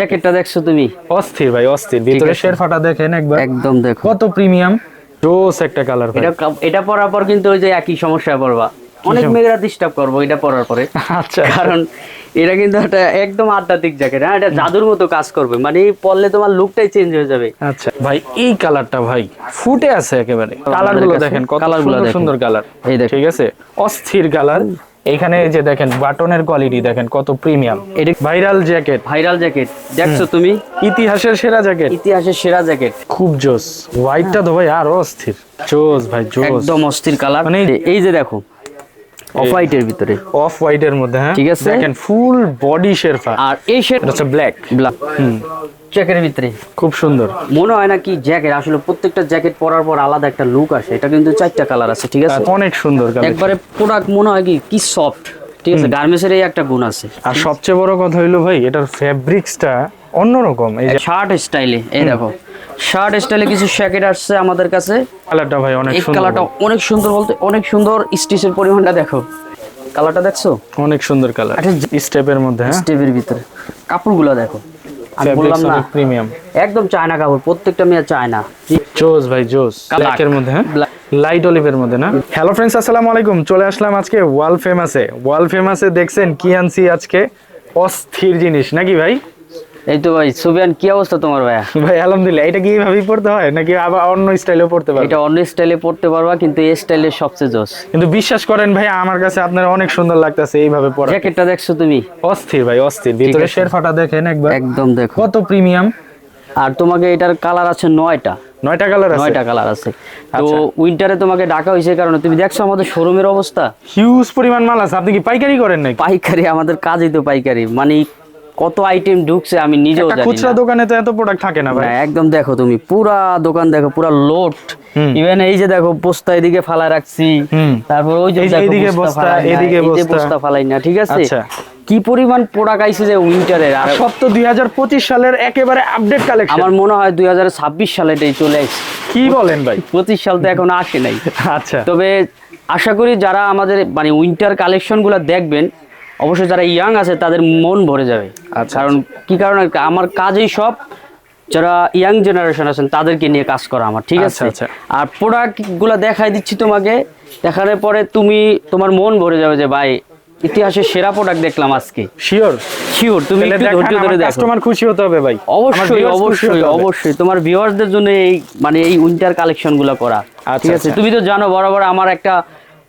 জ্যাকেটটা দেখছ তুমি? অস্থির ভাই অস্থির। ভিতরে। শেরফাটা দেখেন একবার। একদম দেখো। কত প্রিমিয়াম। জোস একটা কালার ভাই। এটা এটা পরার পর কিন্তু ওই যে একই সমস্যায় পড়বা। অনেক মেয়েরা ডিস্টার্ব করব এটা পরার পরে। আচ্ছা। কারণ এটা কিন্তু একটা একদম আধ্যাত্মিক জ্যাকেট হ্যাঁ? এটা জাদুর মতো কাজ করবে। মানে পরলে তোমার লুকটাই চেঞ্জ হয়ে যাবে। আচ্ছা। ভাই এই কালারটা ভাই ফুটে আছে একেবারে। কালারগুলো দেখেন কতগুলো সুন্দর সুন্দর কালার। ঠিক আছে? অস্থির কালার। এখানে যে দেখেন বাটনের কোয়ালিটি দেখেন কত প্রিমিয়াম এটা ভাইরাল জ্যাকেট ভাইরাল জ্যাকেট দেখছ তুমি? ইতিহাসের সেরা জ্যাকেট ইতিহাসের সেরা জ্যাকেট খুব জোস। হোয়াইটটা তো ভাই আরও অস্থির। জোস ভাই জোস। একদম অস্থির কালার মানে এই যে দেখো অফ হোয়াইটের ভিতরে। অফ হোয়াইটের মধ্যে হ্যাঁ? ঠিক আছে। দেখেন ফুল বডি শেরফা আর এই শেড হচ্ছে ব্ল্যাক ব্ল্যাক জ্যাকেটের ভিতরে। খুব সুন্দর। মনে হয় না কি জ্যাকেট? আসলে প্রত্যেকটা জ্যাকেট পরার পর আলাদা একটা লুক আসে। এটা কিন্তু চারটা কালার আছে ঠিক আছে? অনেক সুন্দর একবারে প্রোডাক্ট মনে হয় কি কি সফট ঠিক আছে? গার্মেন্টসের এই একটা গুণ আছে। আর সবচেয়ে বড় কথা হইল ভাই এটার ফেব্রিক্সটা অন্যরকম। এই শার্ট স্টাইলে এই দেখো। শার্ট স্টাইলে কিছু জ্যাকেট আসছে আমাদের কাছে। কালারটা ভাই অনেক সুন্দর। কালারটা অনেক সুন্দর বলতে অনেক সুন্দর স্টিচের পরিমাণটা দেখো। কালারটা দেখছ? অনেক সুন্দর কালার আচ্ছা, স্টেপের মধ্যে হ্যাঁ। স্টেপের ভিতরে। কাপড়গুলো দেখো। আমি বললাম না প্রিমিয়াম একদম চায়না কাপড় প্রত্যেকটা মেয়ে চায়না। জোস ভাই জোস. ব্ল্যাকের মধ্যে হ্যাঁ. লাইট অলিভের মধ্যে না? হ্যালো ফ্রেন্ডস আসসালামু আলাইকুম। চলে আসলাম আজকে ওয়াল ফেমাসে ওয়াল ফেমাসে দেখছেন কি আনছি আজকে? অস্থির জিনিস নাকি ভাই? এই তো ভাই সুবিয়ান কি অবস্থা তোমার ভাইয়া? ভাই আলহামদুলিল্লাহ এটা কি এইভাবেই পড়তে হয়? নাকি আবার অন্য স্টাইলেও পড়তে পারবে? এটা অন্য স্টাইলে পড়তে পারবা কিন্তু এই স্টাইলে সবচেয়ে জোস। কিন্তু বিশ্বাস করেন ভাই আমার কাছে আপনার অনেক সুন্দর লাগতেছে এইভাবে জ্যাকেটটা দেখছ তুমি? অস্থির ভাই অস্থির। ভিতরে। শেরফাটা দেখেন একবার। একদম দেখো। কত প্রিমিয়াম আর তোমাকে এটার কালার আছে নয়টা। নয়টা কালার আছে? নয়টা কালার আছে। তো আচ্ছা। উইন্টারে তোমাকে ডাকা হয়েছে কারণে তুমি দেখছ আমাদের শোরুমের অবস্থা? হিউজ পরিমাণ মাল আছে। আপনি কি পাইকারি করেন নাকি? পাইকারি আমাদের কাজই তো পাইকারি। মানে কত আইটেম ঢুকছে আমি নিজেও জানি খুচরা দোকানে তো এত প্রোডাক্ট থাকে না ভাই। একদম দেখো তুমি পুরা দোকান দেখো পুরা লোড ইভেন এই যে দেখো বস্তা এদিকে ফালা রাখছি। তারপর ওই যে এইদিকে বস্তা, ফালাই না, এদিকে বস্তা। ফালাই না ঠিক আছে? আচ্ছা। কি পরিমাণ প্রোডাক্ট আইছে যে উইন্টারের আর সব তো দুই হাজার পঁচিশ সালের একেবারে আপডেট কালেকশন আমার মনে হয় দুই হাজার ছাব্বিশ সালে এটাই চলে আসছে। কি বলেন ভাই? পঁচিশ সাল তো এখন আসে নাই। আচ্ছা। তবে আশা করি যারা আমাদের মানে উইন্টার কালেকশন কালেকশনগুলো দেখবেন অবশ্যই যারা ইয়াং আছে তাদের মন ভরে যাবে। আচ্ছা, কারণ কি কারণে? আমার কাজেই সব। যারা ইয়াং জেনারেশন আছেন তাদেরকে নিয়ে কাজ করা আমার ঠিক আচ্ছা, আছে? আচ্ছা। আর প্রোডাক্টগুলো দেখাই দিচ্ছি তোমাকে। দেখানোর পরে তুমি তোমার মন ভরে যাবে যে ভাই ইতিহাসের সেরা প্রোডাক্ট দেখলাম আজকে। শিওর শিওর তুমি একটু ধৈর্য ধরে দেখো। কাস্টমার খুশি হতে হবে ভাই। অবশ্যই অবশ্যই অবশ্যই। তোমার ভিউয়ারদের জন্য এই মানে এই উইন্টার কালেকশনগুলো করা আচ্ছা, ঠিক আছে? আচ্ছা। তুমি তো জানো বরাবর আমার একটা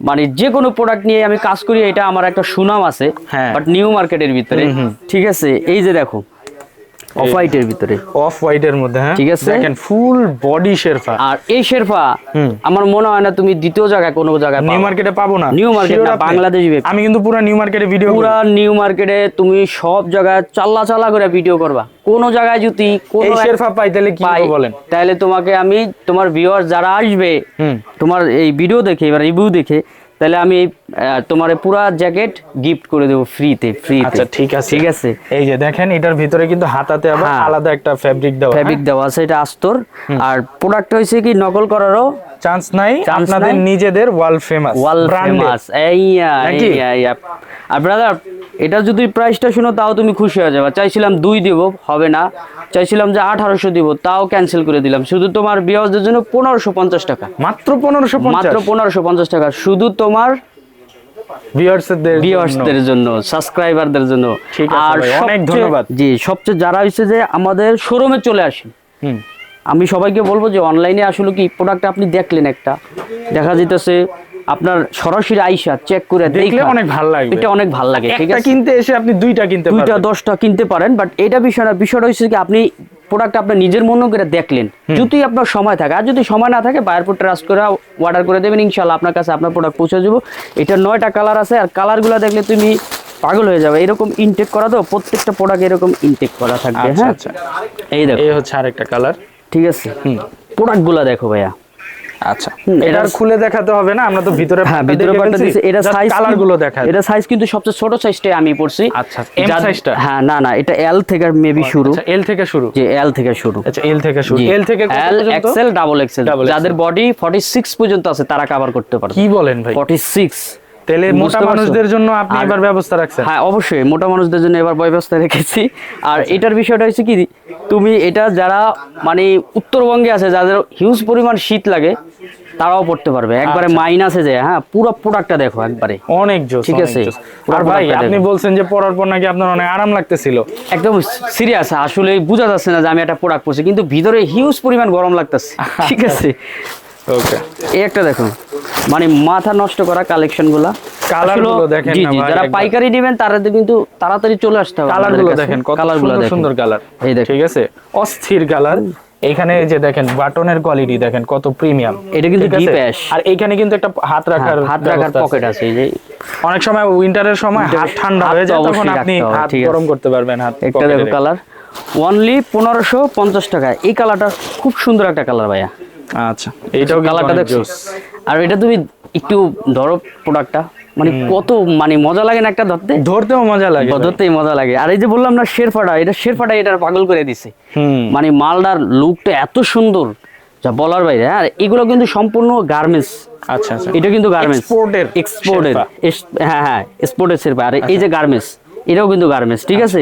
মানে যে কোনো প্রোডাক্ট নিয়ে আমি কাজ করি এটা আমার একটা সুনাম আছে। বাট নিউ মার্কেটের ভিতরে। ঠিক আছে? এই যে দেখো অফ হোয়াইটের ভিতরে। অফ হোয়াইটের মধ্যে হ্যাঁ? ঠিক আছে। দেখেন ফুল বডি শেরফা। আর এই শেরফা আমার মনে হয় না তুমি দ্বিতীয় জায়গায় কোনো জায়গায় নিউ মার্কেটে পাবো না। Market Sure না, বাংলাদেশ আমি কিন্তু পুরো নিউ মার্কেটে ভিডিও পুরা নিউ মার্কেটে তুমি সব জায়গায় চাল্লা চাল্লা করে ভিডিও করবা। কোন জায়গায় যদি কোনো শেরফা পাই তাহলে কি বলেন? তাহলে তোমাকে আমি তোমার ভিউয়ার যারা আসবে তোমার এই ভিডিও দেখে এবার রিভিউ দেখে তাহলে আমি তোমার পুরা জ্যাকেট গিফট করে দেবো ফ্রিতে ফ্রি আচ্ছা ঠিক আছে। ঠিক আছে? এই যে দেখেন এটার ভিতরে কিন্তু হাতাতে আবার হ্যাঁ। আলাদা একটা ফেব্রিক দেওয়া ফেব্রিক দেওয়া আছে এটা আস্তর আর প্রোডাক্ট হইছে কি নকল করারও চান্স নাই আপনাদের নিজেদের ওয়ার্ল্ড ফেমাস ওয়াল ফেমাস এই নাকি? আর এটা যদি প্রাইসটা শুনো তাও তুমি খুশি হয়ে যাবে। চাইছিলাম দুই দিব হবে না। চাইছিলাম যে আঠারোশো দিব তাও ক্যান্সেল করে দিলাম। শুধু তোমার বিয়াজদের জন্য পনেরোশো পঞ্চাশ টাকা। মাত্র পনেরোশো মাত্র পনেরোশো পঞ্চাশ টাকা। শুধু তোমার ভিউয়ার্সদের জন্য। সাবস্ক্রাইবারদের জন্য অনেক ধন্যবাদ। জি সবচেয়ে যারা হচ্ছে যে আমাদের শোরুমে চলে আসেন। আমি সবাইকে বলব যে অনলাইনে আসলে কি প্রোডাক্ট আপনি দেখলেন একটা। দেখা যেতেছে আপনার সরাসরি আইসা চেক করে দেখলে দেখা, অনেক ভালো লাগে এটা অনেক ভালো লাগে ঠিক আছে? কিনতে এসে আপনি দুইটা কিনতে দুইটা দশটা কিনতে পারেন বাট এটা বিষয় না বিষয়টা হচ্ছে কি আপনি প্রোডাক্ট আপনার নিজের মন করে দেখলেন। যদি আপনার সময় থাকে আর যদি সময় না থাকে বায়ার পর ট্রাস্ট করে অর্ডার করে দেবেন ইনশাল্লাহ আপনার কাছে আপনার প্রোডাক্ট পৌঁছে যাব। এটা নয়টা কালার আছে আর কালারগুলো দেখলে তুমি পাগল হয়ে যাবে। এরকম ইনটেক করা তো প্রত্যেকটা প্রোডাক্ট এরকম ইনটেক করা থাকবে আচ্ছা হ্যাঁ? আচ্ছা। এই দেখো। এই হচ্ছে আরেকটা কালার ঠিক আছে? প্রোডাক্টগুলো দেখো ভাইয়া। আচ্ছা। এটা- খুলে দেখাতে হবে না আমরা তো ভিতরে হ্যাঁ ভিতরে পার্টটা দিছি এটা সাইজ কালারগুলো দেখা এটা সাইজ কিন্তু সবচেয়ে ছোট সাইজটাই আমি পড়ছি আচ্ছা, এম সাইজটা হ্যাঁ না না এটা এল থেকে মেবি শুরু আচ্ছা এল থেকে শুরু? জি এল থেকে শুরু। আচ্ছা এল থেকে শুরু। এল থেকে এল? XL double XL. যাদের বডি 46 পর্যন্ত আছে তারা কভার করতে পারবে। কি বলেন ভাই? 46 তাহলে মোটা মানুষদের জন্য আপনি এবার ব্যবস্থা রাখছেন। হ্যাঁ অবশ্যই মোটা মানুষদের জন্য এবার ব্যবস্থা রেখেছি। আর এটার বিষয়টা হচ্ছে কি তুমি এটা যারা মানে উত্তরবঙ্গে আছে যাদের হিউজ পরিমাণ শীত লাগে তারাও পড়তে পারবে। একবারে আচ্ছা। মাইনাসে যায় হ্যাঁ পুরো প্রোডাক্টটা দেখো একবারে। অনেক জোস ঠিক আছে। আর ভাই আপনি বলছেন যে পরার পর নাকি আপনার অনেক আরাম লাগতেছিল। একদম সিরিয়াস আসলে বোঝা যাচ্ছে না যে আমি একটা প্রোডাক্ট পরছি কিন্তু ভিতরে হিউজ পরিমাণ গরম লাগতেছে। ঠিক আছে? ওকে এই একটা দেখো। মানে মাথা নষ্ট করা কালেকশনগুলা। দেখেন জি জি যারা পাইকারি নেবেন তারা তো কিন্তু তাড়াতাড়ি চলে আসতে হবে কালারগুলো দেখেন কত সুন্দর সুন্দর কালার এই দেখেন। ঠিক আছে? অস্থির কালার এইখানে এই যে দেখেন বাটনের কোয়ালিটি দেখেন কত প্রিমিয়াম এটা কিন্তু। আর একটা হাত রাখার হ্যাঁ, হাত রাখার পকেট আছে। এই যে অনেক সময় উইন্টারের সময় হাত ঠান্ডা হয়ে যায় তখন আপনি হাত গরম করতে পারবেন হাত একটা দেখো কালার অনলি পনেরোশো পঞ্চাশ টাকা। এই কালারটা খুব সুন্দর একটা কালার ভাইয়া। আচ্ছা এইটাও কালারটা দেখছ আর এটা তুমি একটু ধরো প্রোডাক্টটা মানে কত মানে মজা লাগে না একটা ধরতে? ধরতেও মজা লাগে। ধরতেই মজা লাগে। আর এই যে বললাম না শেরফাটা এটা শেরফাটা এটা পাগল করে দিছে। মানে মালদার লুকটা এত সুন্দর যা বলার বাইরে। আর এগুলো কিন্তু সম্পূর্ণ গার্মেন্টস আচ্ছা আচ্ছা। এটা কিন্তু গার্মেন্টস Export-এর এক্সপোর্টের হ্যাঁ হ্যাঁ এক্সপোর্টের শেরপা আর এই যে গার্মেন্টস এটাও কিন্তু গার্মেন্টস ঠিক আছে?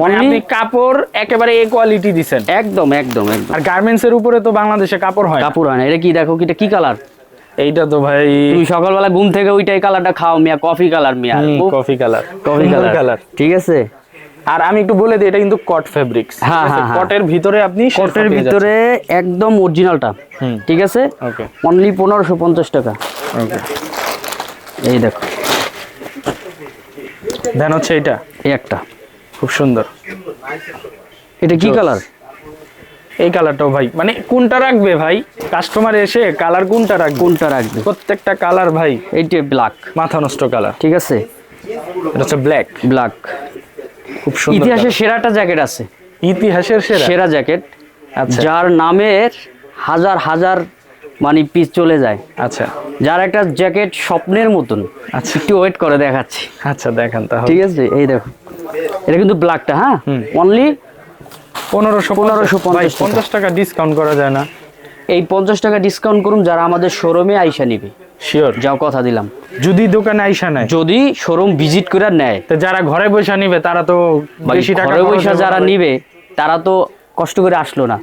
মানে আপনি কাপড় একেবারে এ কোয়ালিটি দিছেন। একদম একদম একদম। আর গার্মেন্টস এর উপরে তো বাংলাদেশে কাপড় হয়। কাপড় হয় না। এটা কি দেখো এটা কি কালার এইটা তো ভাই তুমি সকালবেলা ঘুম থেকে ওইটাই কালারটা খাও মিয়া কফি কালার মিয়া। Coffee colour coffee colour colour ঠিক আছে? আর আমি একটু বলে দিই এটা কিন্তু কট ফেব্রিক্স হ্যাঁ, হ্যাঁ, হ্যাঁ। কটের ভিতরে আপনি কটের ভিতরে একদম অরিজিনালটা হুম। ঠিক আছে? ওকে অনলি পনেরোশো পঞ্চাশ টাকা। ওকে এই দেখো। দেন হচ্ছে এটা এই একটা। খুব সুন্দর। এটা কি কালার এই কালারটাও ভাই। মানে কোনটা রাখবে ভাই? কাস্টমার এসে কালার কোনটা রাখবে? কোনটা রাখবে? প্রত্যেকটা কালার ভাই। এইটা ব্ল্যাক মাথা নষ্ট কালার। ঠিক আছে? এটা হচ্ছে ব্ল্যাক ব্ল্যাক খুব সুন্দর ইতিহাসে সেরাটা জ্যাকেট আছে। ইতিহাসের সেরা। সেরা জ্যাকেট আচ্ছা। যার নামের হাজার হাজার মানে পিস চলে যায়। আচ্ছা। যার একটা জ্যাকেট স্বপ্নের মতন। আচ্ছা। একটু ওয়েট করে দেখাচ্ছি। আচ্ছা দেখেন তাহলে। ঠিক আছে? এই দেখো। এটা কিন্তু ব্ল্যাকটা হ্যাঁ। অনলি পনেরোশো 1550 ভাই টাকা। পঞ্চাশ টাকা ডিসকাউন্ট করা যায় না। এই পঞ্চাশ টাকা ডিসকাউন্ট করুন যারা আমাদের শোরুমে আইসা নিবে। শিওর যাও কথা দিলাম। যদি দোকানে আইসা নেয়। যদি শোরুম ভিজিট করে নেয়। তো যারা ঘরে বসে নিবে তারা তো বেশি টাকা ঘরে খরচ যারা নিবে তারা তো কষ্ট করে আসলো না।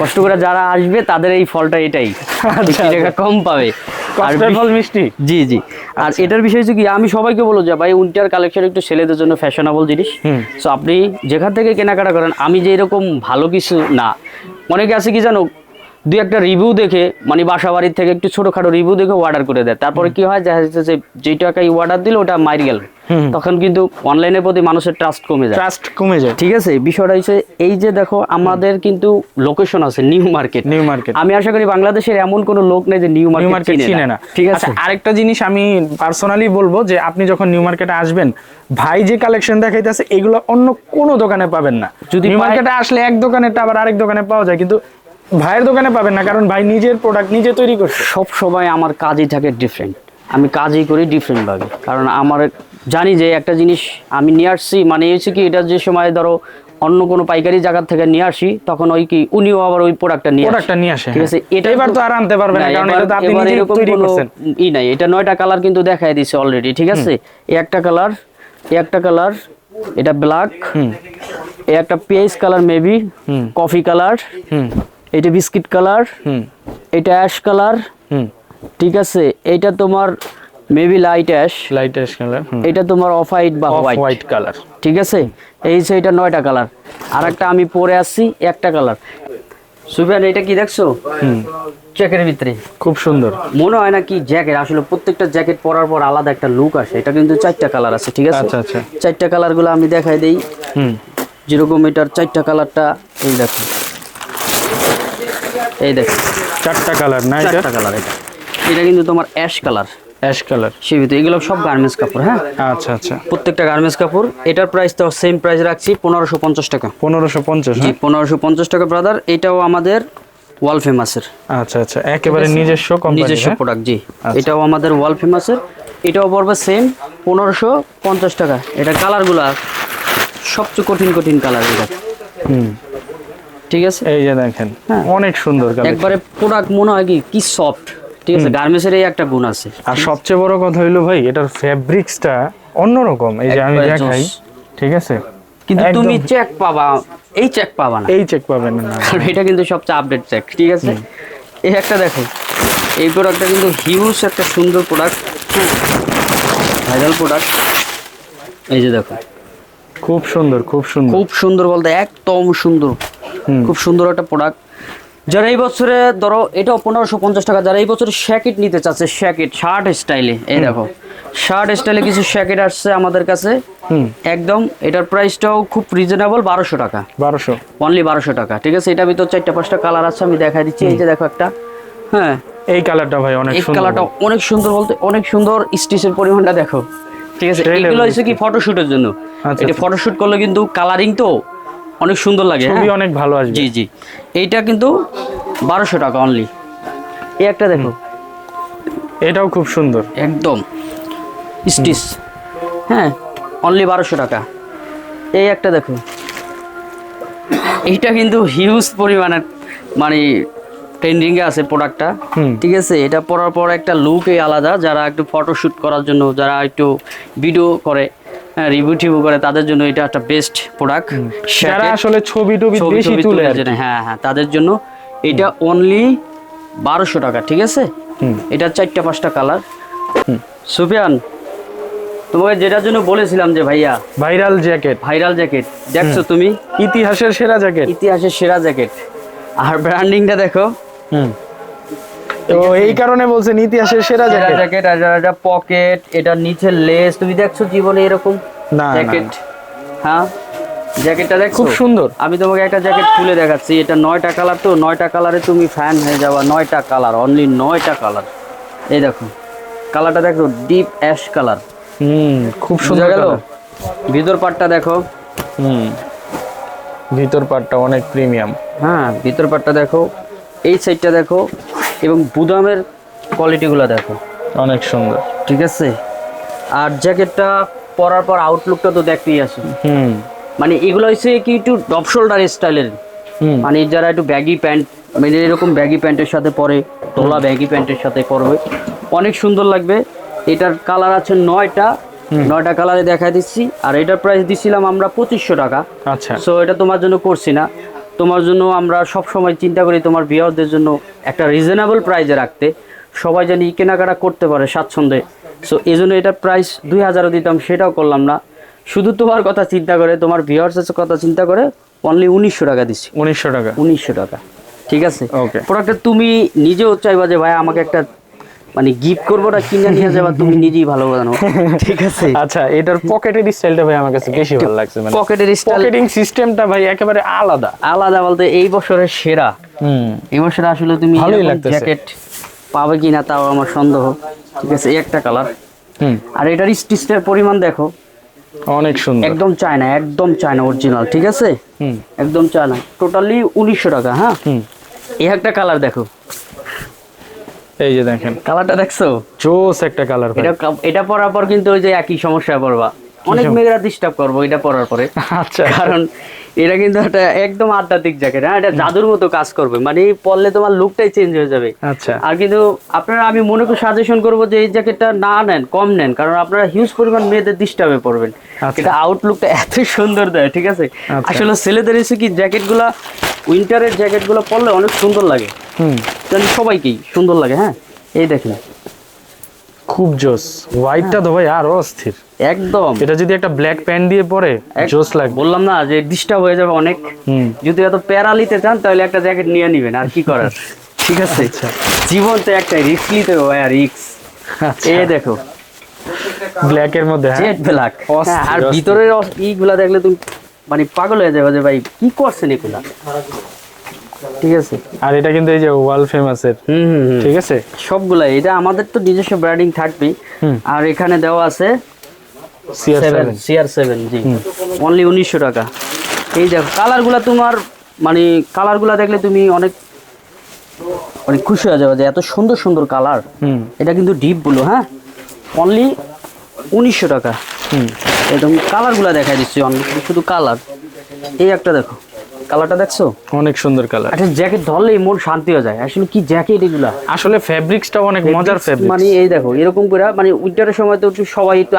কষ্ট করে যারা আসবে তাদের এই ফলটা এটাই। আচ্ছা, টাকা কম পাবে। বিশ- মিষ্টি। জি জি। আর এটার বিষয় হচ্ছে কি আমি সবাইকে বলব যে ভাই উইন্টার কালেকশন একটু ছেলেদের জন্য ফ্যাশনেবল জিনিস। তো সো আপনি যেখান থেকে কেনাকাটা করেন আমি যে এরকম ভালো কিছু না অনেকে আছে কি জানো দুই একটা রিভিউ দেখে মানে বাসা বাড়ির থেকে একটু ছোটখাটো রিভিউ দেখে অর্ডার করে দেয়। তারপরে কি হয় দেখা যাচ্ছে যে যেই টাকায় অর্ডার দিল ওটা মারি গেল। তখন কিন্তু অনলাইনের প্রতি মানুষের ট্রাস্ট কমে যায়। ট্রাস্ট কমে যায়। ঠিক আছে? বিষয়টা হচ্ছে এই যে দেখো আমাদের কিন্তু লোকেশন আছে নিউ মার্কেট নিউ মার্কেট আমি আশা করি বাংলাদেশের এমন কোনো লোক নেই যে নিউ মার্কেট চিনে না। ঠিক আছে? আচ্ছা, আরেকটা জিনিস আমি পার্সোনালি বলব যে আপনি যখন নিউ মার্কেটে আসবেন ভাই যে কালেকশন দেখাইতেছে এগুলো অন্য কোনো দোকানে পাবেন না। যদি মার্কেটে আসলে এক দোকানেরটা আবার আরেক দোকানে পাওয়া যায় কিন্তু ভাইয়ের দোকানে পাবেন না কারণ ভাই নিজের প্রোডাক্ট নিজে তৈরি করছে। সব সময় আমার কাজই থাকে ডিফারেন্ট আমি কাজই করি ডিফারেন্ট ভাবে। কারণ আমার জানি যে একটা জিনিস আমি নিয়ে আসছি মানে হচ্ছে কি এটা যে সময় ধরো অন্য কোনো পাইকারি জায়গা থেকে নিয়ে আসি তখন ওই কি উনিও আবার ওই প্রোডাক্টটা নিয়ে। প্রোডাক্টটা নিয়ে আসে ঠিক আছে এটা এবার তো আর আনতে পারবে না কারণ এটা তো আপনি নিজেই তৈরি করছেন। ই নাই এটা নয়টা কালার কিন্তু দেখাই দিছে অলরেডি ঠিক আছে? এই একটা কালার এই একটা কালার এটা ব্ল্যাক হুম। এই একটা পেঁয়াজ কালার মেবি হুম। কফি কালার হুম। এটা বিস্কিট কালার হুম। এটা অ্যাশ কালার হুম। ঠিক আছে? এটা তোমার maybe light ash. Light ash colour এটা তোমার অফ হোয়াইট বা হোয়াইট। White colour. ঠিক আছে? এই যে এটা নয়টা কালার। আর একটা আমি পরে আসছি একটা কালার। সুফিয়ান এটা কি দেখছ? হুম। চেকের ভিতরে। খুব সুন্দর। মনে হয় না কি জ্যাকেট? আসলে প্রত্যেকটা জ্যাকেট পরার পর আলাদা একটা লুক আসে। এটা কিন্তু চারটা কালার আছে ঠিক আছে? আচ্ছা আচ্ছা। চারটা কালারগুলো আমি দেখাই দেই। হুম। যেরকম এটার চারটা কালারটা এই দেখো। এই দেখো। চারটা কালার না চারটা কালার এটা। এটা কিন্তু তোমার অ্যাশ কালার। Ash colour. সে ভিতরে এগুলো সব গার্মেন্টস কাপড় হ্যাঁ? আচ্ছা আচ্ছা। প্রত্যেকটা গার্মেন্টস কাপড়। এটার প্রাইস তো সেম প্রাইস রাখছি পনেরোশো পঞ্চাশ টাকা। পনেরোশো পঞ্চাশ পনেরোশো পঞ্চাশ টাকা ব্রাদার এটাও আমাদের ওয়াল ফেমাসের আচ্ছা আচ্ছা। একেবারে নিজস্ব কোম্পানি নিজস্ব প্রোডাক্ট জি। এটাও আমাদের ওয়াল ফেমাসের এটাও পড়বে সেম পনেরোশো পঞ্চাশ টাকা। এটা কালারগুলা সবচেয়ে কঠিন কঠিন কালার এটা হুম। ঠিক আছে? এই যে দেখেন হ্যাঁ। অনেক সুন্দর একবারে প্রোডাক্ট মনে হয় কি কি সফট ঠিক আছে? গার্মেন্টসের এই একটা গুণ আছে। আর সবচেয়ে বড় কথা হইল ভাই এটার ফেব্রিক্সটা অন্যরকম এই যে আমি দেখাই ঠিক আছে? কিন্তু তুমি চেক পাবা এই চেক পাবা না। এই চেক পাবেন না কারণ এটা কিন্তু সবচেয়ে আপডেট চেক ঠিক আছে? এই একটা দেখো এই প্রোডাক্টটা কিন্তু হিউজ একটা সুন্দর প্রোডাক্ট ভাইরাল প্রোডাক্ট এই যে দেখো। খুব সুন্দর খুব সুন্দর। খুব সুন্দর বলতে একদম সুন্দর। খুব সুন্দর একটা প্রোডাক্ট যারা এই বছরে ধরো এটাও পনেরোশো পঞ্চাশ টাকা যারা এই বছরে শ্যাকেট নিতে চাচ্ছে শ্যাকেট শার্ট স্টাইলে এই দেখো। শার্ট স্টাইলে কিছু শ্যাকেট আসছে আমাদের কাছে। একদম এটার প্রাইসটাও খুব রিজনেবল বারোশো টাকা। বারোশো। অনলি বারোশো টাকা ঠিক আছে? এটা ভিতর চারটা পাঁচটা কালার আছে আমি দেখা দিচ্ছি। এই যে দেখো একটা। হ্যাঁ। এই কালারটা ভাই অনেক এই কালারটা অনেক সুন্দর বলতে অনেক সুন্দর স্টিচের পরিমাণটা দেখো। ঠিক আছে? এগুলো হচ্ছে কি ফটোশুটের জন্য। আচ্ছা, এটা আচ্ছা। ফটোশুট করলে কিন্তু কালারিং তো অনেক সুন্দর লাগে ছবি হ্যাঁ? অনেক ভালো আসবে। জি জি। এইটা কিন্তু বারোশো টাকা অনলি এই একটা দেখো। এটাও খুব সুন্দর। একদম। স্টিচ। হ্যাঁ অনলি বারোশো টাকা। এই একটা দেখো। এইটা কিন্তু হিউজ পরিমাণের মানে ট্রেন্ডিংয়ে আছে প্রোডাক্টটা হুম। ঠিক আছে? এটা পরার পর একটা লুকই আলাদা যারা একটু ফটোশ্যুট করার জন্য যারা একটু ভিডিও করে। রিভিউ টিভিউ করে তাদের জন্য এটা একটা বেস্ট প্রোডাক্ট যারা আসলে ছবি টবি বেশি তুলে হ্যাঁ হ্যাঁ তাদের জন্য এটা অনলি বারোশো টাকা ঠিক আছে। এটা চারটা পাঁচটা কালার সুফিয়ান তোমাকে যেটার জন্য বলেছিলাম যে ভাইয়া ভাইরাল জ্যাকেট ভাইরাল জ্যাকেট দেখছ তুমি? ইতিহাসের সেরা জ্যাকেট ইতিহাসের সেরা জ্যাকেট আর ব্র্যান্ডিংটা দেখো। হুম। তো এই কারণে বলছেন ইতিহাসের সেরা সেরা জ্যাকেট জ্যাকেট আর এটা পকেট এটা নিচে লেস তুমি দেখছ জীবনে এরকম? না, জ্যাকেট হ্যাঁ? জ্যাকেটটা দেখছ? খুব সুন্দর। আমি তোমাকে একটা জ্যাকেট খুলে দেখাচ্ছি এটা নয়টা কালার তো নয়টা কালারে তুমি ফ্যান হয়ে যাওয়া নয়টা কালার অনলি নয়টা কালার এই দেখো কালারটা দেখো ডিপ অ্যাশ কালার হুম খুব সুন্দর গেল? ভিতর পাটটা দেখো। হুম ভিতর পাটটা অনেক প্রিমিয়াম হ্যাঁ ভিতর পাটটা দেখো। এই সাইডটা দেখো এবং বুদামের কোয়ালিটিগুলো দেখো। অনেক সুন্দর। ঠিক আছে? আর জ্যাকেটটা পরার পর আউটলুকটা তো দেখতেই আসে। হুম। মানে এগুলো হচ্ছে কি একটু ডপ শোল্ডার স্টাইলের মানে যারা একটু ব্যাগি প্যান্ট মানে এরকম ব্যাগি প্যান্টের সাথে পরে তোলা ব্যাগি প্যান্টের সাথে পরবে। অনেক সুন্দর লাগবে। এটার কালার আছে নয়টা। নয়টা কালারে দেখা দিচ্ছি। আর এটার প্রাইস দিছিলাম আমরা পঁচিশশো টাকা। আচ্ছা। সো এটা তোমার জন্য করছি না। তোমার জন্য আমরা সব সময় চিন্তা করি তোমার বিয়ারদের জন্য একটা রিজনেবল প্রাইজে রাখতে। সবাই জানি কেনাকাটা করতে পারে স্বাচ্ছন্দ্যে। সো এই জন্য এটার প্রাইস দুই হাজারও দিতাম সেটাও করলাম না। শুধু তোমার কথা চিন্তা করে তোমার ভিওয়ার্সের কথা চিন্তা করে অনলি উনিশশো টাকা দিচ্ছি। উনিশশো টাকা। উনিশশো টাকা। ঠিক আছে? ওকে প্রোডাক্টটা তুমি নিজেও চাইবা যে ভাই আমাকে একটা মানে গিফট করব না কিনে নিয়ে যাবা তুমি নিজেই ভালো জানো। ঠিক আছে। আচ্ছা এটার পকেটের স্টাইলটা ভাই আমার কাছে বেশি ভালো লাগছে মানে পকেটের স্টাইল পকেটিং সিস্টেমটা ভাই একেবারে আলাদা। আলাদা বলতে এই বছরের সেরা। হুম। এই বছর আসলে তুমি। জ্যাকেট পাবে কিনা তাও আমার সন্দেহ। ঠিক আছে এই একটা কালার হুম। আর এটার স্টিচটার পরিমাণ দেখো। অনেক সুন্দর। একদম চায়না একদম চায়না অরিজিনাল ঠিক আছে? হুম। একদম চায়না। টোটালি উনিশশো টাকা হ্যাঁ? হুম। এই একটা কালার দেখো। এই যে দেখেন। কালারটা দেখছ? জোস একটা কালার এটা এটা পরার পর কিন্তু ওই যে একই সমস্যা পড়বা। অনেক মেয়েরা ডিস্টার্ব করব এটা পরার পরে। আচ্ছা। কারণ এটা কিন্তু একটা একদম আধ্যাত্মিক জ্যাকেট হ্যাঁ? এটা জাদুর মতো কাজ করবে। মানে পরলে তোমার লুকটাই চেঞ্জ হয়ে যাবে। আচ্ছা। আর কিন্তু আপনারা আমি মনে করি সাজেশন করব যে এই জ্যাকেটটা না নেন কম নেন। কারণ আপনারা হিউজ পরিমাণ মেয়েদের ডিস্টার্বে পড়বেন। আচ্ছা। এটা আউটলুকটা এত সুন্দর দেয় ঠিক আছে? আচ্ছা। আসলে ছেলেদের এসে কি জ্যাকেটগুলা উইন্টারের জ্যাকেটগুলো পরলে অনেক সুন্দর লাগে। হুম। সবাইকেই সুন্দর লাগে হ্যাঁ? এই দেখেন। খুব জোস। হোয়াইটটা তো ভাই আরও অস্থির। একদম। এটা যদি একটা ব্ল্যাক প্যান্ট দিয়ে পরে জোস লাগবে। বললাম না যে ডিস্টার্ব হয়ে যাবে অনেক। যদি এত প্যারা নিতে চান তাহলে একটা জ্যাকেট নিয়ে নিবেন আর কি করার? ঠিক আছে। আচ্ছা। জীবন তো একটাই রিস্ক নিতে হবে আর রিক্স আচ্ছা। এ দেখো। ব্ল্যাক এর মধ্যে হ্যাঁ? জেড ব্ল্যাক আর ভিতরের ইগুলা দেখলে তুমি মানে পাগল হয়ে যাবে যে ভাই কি করছেন এগুলা? ঠিক আছে। আর এটা কিন্তু এই যে ওয়াল হুম হুম ঠিক আছে? সবগুলা এটা আমাদের তো নিজস্ব ব্র্যান্ডিং থাকবেই। আর এখানে দেওয়া আছে সিআর সেভেন জি। অনলি উনিশশো টাকা। এই দেখো কালারগুলা তোমার মানে কালারগুলা দেখলে তুমি অনেক অনেক খুশি হয়ে যাবে যে এত সুন্দর সুন্দর কালার এটা কিন্তু ডিপ ব্লু হ্যাঁ? অনলি উনিশশো টাকা। হুম। একদম কালারগুলা দেখাই দিচ্ছি অনলি শুধু কালার এই একটা দেখো। কালারটা দেখছ? অনেক সুন্দর কালার একটা জ্যাকেট ধরলেই মন শান্তি হয়ে যায়। আসলে কি জ্যাকেট এগুলা? আসলে ফেব্রিক্সটা অনেক মজার ফেব্রিক মানে এই দেখো এরকম করে মানে উইন্টারের সময় তো একটু সবাই একটু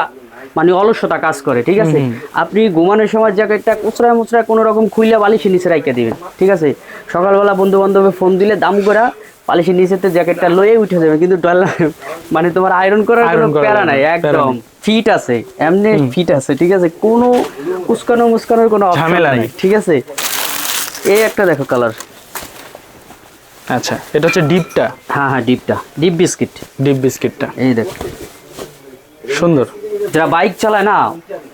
মানে অলসতা কাজ করে ঠিক আছে? আপনি ঘুমানোর সময় জ্যাকেটটা কুচড়ায় মুচড়ায় কোনো রকম খুইলা বালিশের নিচে রাইখা দিবেন ঠিক আছে? সকালবেলা বন্ধু বান্ধবে ফোন দিলে দাম করে বালিশের নিচেতে জ্যাকেটটা লয়ে উঠে যাবে কিন্তু মানে তোমার আয়রন করার কোনো প্যারা নাই একদম ফিট আছে এমনি ফিট আছে ঠিক আছে? কোনো উস্কানো মুস্কানোর কোনো ঝামেলা নেই। ঠিক আছে? এই একটা দেখো কালার আচ্ছা এটা হচ্ছে ডিপটা। হ্যাঁ হ্যাঁ ডিপটা। Dip biscuit. ডিপ বিস্কিটটা। এই দেখো। সুন্দর। যারা বাইক চালায় না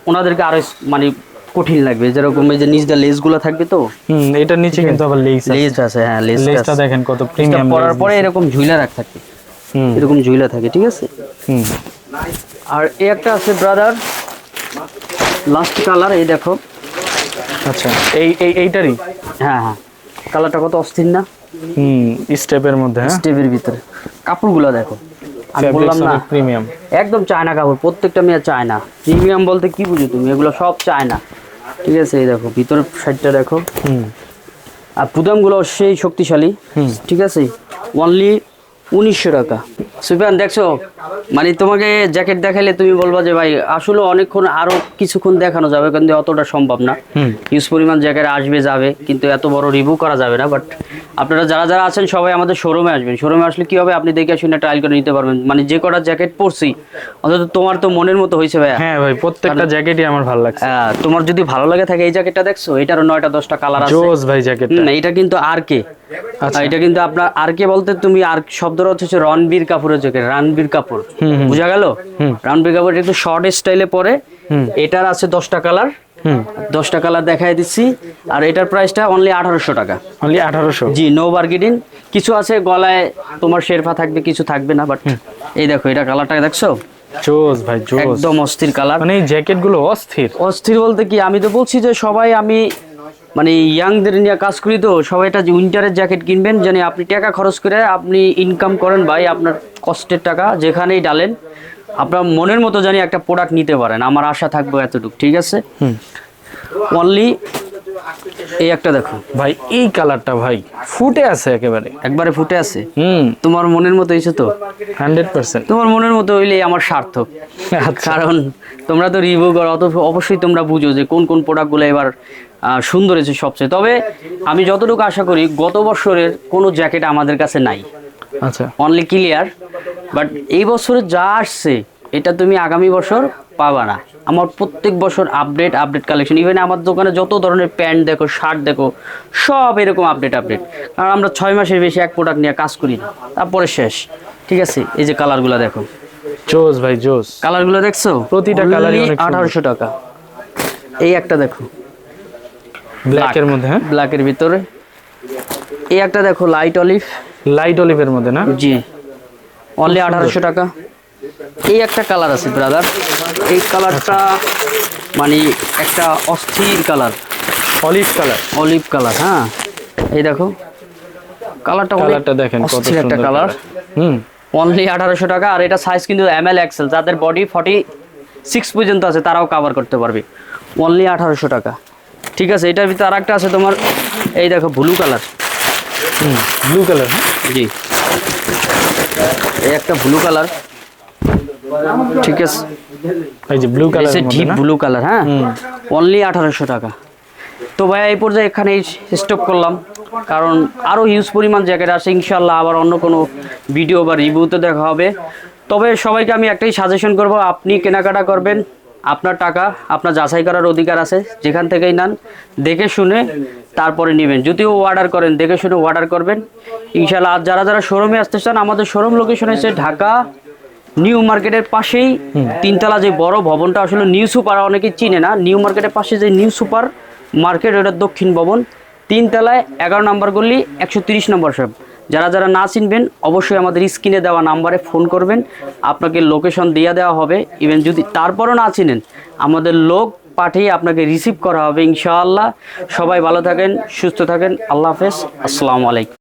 ওনাদেরকে আরও মানে কঠিন লাগবে। যেরকম এই যে নিচটা লেসগুলো থাকবে তো? হুম এটার নিচে কিন্তু আবার লেস লেস আছে হ্যাঁ লেস লেসটা দেখেন কত প্রিমিয়াম প্রিমিয়াম পরার পরে এরকম ঝুইলা রাখ থাকে। হুম। এরকম ঝুইলা থাকে ঠিক আছে? হুম। আর এই একটা আছে ব্রাদার লাস্ট কালার এই দেখো। আচ্ছা এই এই এইটারই? হ্যাঁ হ্যাঁ। কালারটা কত অস্থির না? হুম স্টেপের মধ্যে হ্যাঁ। স্টেপের ভিতরে। কাপড়গুলো দেখো। আমি বললাম না প্রিমিয়াম একদম চায়না কাপড় প্রত্যেকটা মেয়ে চায়না। প্রিমিয়াম বলতে কি বুঝো তুমি? এগুলো সব চায়না। ঠিক আছে এই দেখো ভিতরের সাইডটা দেখো। হুম। আর পুদামগুলো সেই শক্তিশালী। হুম। ঠিক আছে? অনলি উনিশশো টাকা। সুফিয়ান দেখছ? মানে তোমাকে জ্যাকেট দেখাইলে তুমি বলবা যে ভাই আসলে অনেকক্ষণ আরও কিছুক্ষণ দেখানো যাবে কিন্তু অতটা সম্ভব না। হিউজ পরিমাণ জ্যাকেট আসবে যাবে কিন্তু এত বড় রিভিউ করা যাবে না। বাট আপনারা যারা যারা আছেন সবাই আমাদের শোরুমে আসবেন। শোরুমে আসলে কি হবে আপনি দেখে শুনে ট্রায়াল করে নিতে পারবেন। মানে যে কটা জ্যাকেট পরছি অন্তত তোমার তো মনের মতো হয়েছে ভাই হ্যাঁ ভাই প্রত্যেকটা জ্যাকেটই আমার ভালো লাগছে। আহ, তোমার যদি ভালো লাগে থাকে এই জ্যাকেটটা দেখছ? এটারও নয়টা দশটা কালার আছে। জোস ভাই জ্যাকেটটা। হুম, এটা কিন্তু আর কে। এটা কিন্তু আপনার আর কে বলতে তুমি আর শব্দটা হচ্ছে রণবীর কাপুরের জ্যাকেট রণবীর কাপুর। বুঝা গেল? রণবীর কাপুর একটু শর্ট স্টাইলে পরে। হুম। এটার আছে দশটা কালার দশটা কালার দেখাই দিচ্ছি। আর এটার প্রাইসটা অনলি আঠারোশো টাকা। অনলি আঠারোশো। জি নো বার্গেনিং কিছু আছে গলায় তোমার শেরফা থাকবে কিছু থাকবে না বাট এই দেখো এটা কালারটা দেখছ? জোস ভাই জোস। একদম অস্থির কালার মানে জ্যাকেটগুলো অস্থির। অস্থির বলতে কি আমি তো বলছি যে সবাই আমি মানে ইয়াংদের নিয়ে কাজ করি তো সবাই একটা উইন্টারের জ্যাকেট কিনবেন জানি আপনি টাকা খরচ করে আপনি ইনকাম করেন ভাই আপনার কষ্টের টাকা যেখানেই ডালেন আপনার মনের মতো জানি একটা প্রোডাক্ট নিতে পারেন আমার আশা থাকবে এতটুকু ঠিক আছে? হুম। অনলি এই একটা দেখো। ভাই এই কালারটা ভাই ফুটে আছে একেবারে। একবারে ফুটে আছে? হুম। তোমার মনের মতো হয়েছে তো? Hundred percent. তোমার মনের মতো হইলেই আমার সার্থক। আচ্ছা। কারণ তোমরা তো রিভিউ করো অত অবশ্যই তোমরা বুঝো যে কোন কোন প্রোডাক্টগুলো এবার সুন্দর হয়েছে সবচেয়ে। তবে আমি যতটুকু আশা করি গত বছরের কোনো জ্যাকেট আমাদের কাছে নাই। আচ্ছা। অনলি ক্লিয়ার বাট এই বছরে যা আসছে এটা তুমি আগামী বছর পাবা না। আমার প্রত্যেক বছর আপডেট আপডেট কালেকশন ইভেন আমার দোকানে যত ধরনের প্যান্ট দেখো শার্ট দেখো সব এরকম আপডেট আপডেট কারণ আমরা ছয় মাসের বেশি এক প্রোডাক্ট নিয়ে কাজ করি না। তারপরে শেষ। ঠিক আছে? এই যে কালারগুলো দেখো। জোস ভাই জোস। কালারগুলো দেখছ? প্রতিটা সুন্দর। আঠারোশো টাকা। এই একটা দেখো। ব্ল্যাকের মধ্যে হ্যাঁ? ব্ল্যাকের ভিতরে। এই একটা দেখো লাইট অলিভ লাইট অলিভের মধ্যে না? জি। অনলি আঠারোশো টাকা। এই একটা কালার আছে ব্রাদার এই কালারটা মানে একটা অস্থির colour olive colour olive colour হ্যাঁ। এই দেখো। কালারটা কালারটা দেখেন কত একটা কালার হুম। অনলি আঠারোশো টাকা আর এটা সাইজ কিন্তু এম এল এক্সেল যাদের বডি ফর্টি সিক্স পর্যন্ত আছে তারাও কাভার করতে পারবে। অনলি আঠারোশো টাকা। ঠিক আছে এটার ভিতরে আর একটা আছে তোমার এই দেখো ব্লু কালার হুম ব্লু কালার জি। এই একটা ব্লু কালার ঠিক আছে। এই যে blue colour deep blue colour হ্যাঁ? অনলি আঠারোশো টাকা। তো ভাই এই পর্যায়ে এখানে স্টপ করলাম। কারণ আরও হিউজ পরিমাণ জ্যাকেট আছে ইনশাল্লাহ আবার অন্য কোনো ভিডিও বা রিভিউতে দেখা হবে। তবে সবাইকে আমি একটাই সাজেশন করব আপনি কেনাকাটা করবেন। আপনার টাকা আপনার যাচাই করার অধিকার আছে যেখান থেকেই নেন দেখে শুনে তারপরে নেবেন। যদিও অর্ডার করেন দেখে শুনে অর্ডার করবেন। ইনশাল্লাহ আর যারা যারা শোরুমে আসতে চান আমাদের শোরুম লোকেশন হচ্ছে ঢাকা নিউ মার্কেটের পাশেই তিনতলা যে বড় ভবনটা আসলে নিউ সুপার অনেকে চিনে না। নিউ মার্কেটের পাশে যে নিউ সুপার মার্কেট ওটা দক্ষিণ ভবন। তিনতলায় এগারো নম্বর গল্লি একশো তিরিশ নম্বর সব যারা যারা না চিনবেন, অবশ্যই আমাদের স্ক্রিনে দেওয়া নাম্বারে ফোন করবেন। আপনাকে লোকেশন দিয়ে দেওয়া হবে। ইভেন যদি তারপরও না চিনেন, আমাদের লোক পাঠিয়ে আপনাকে রিসিভ করা হবে ইনশাআল্লাহ। সবাই ভালো থাকেন, সুস্থ থাকেন। আল্লাহ হাফেজ। আসসালামু আলাইকুম।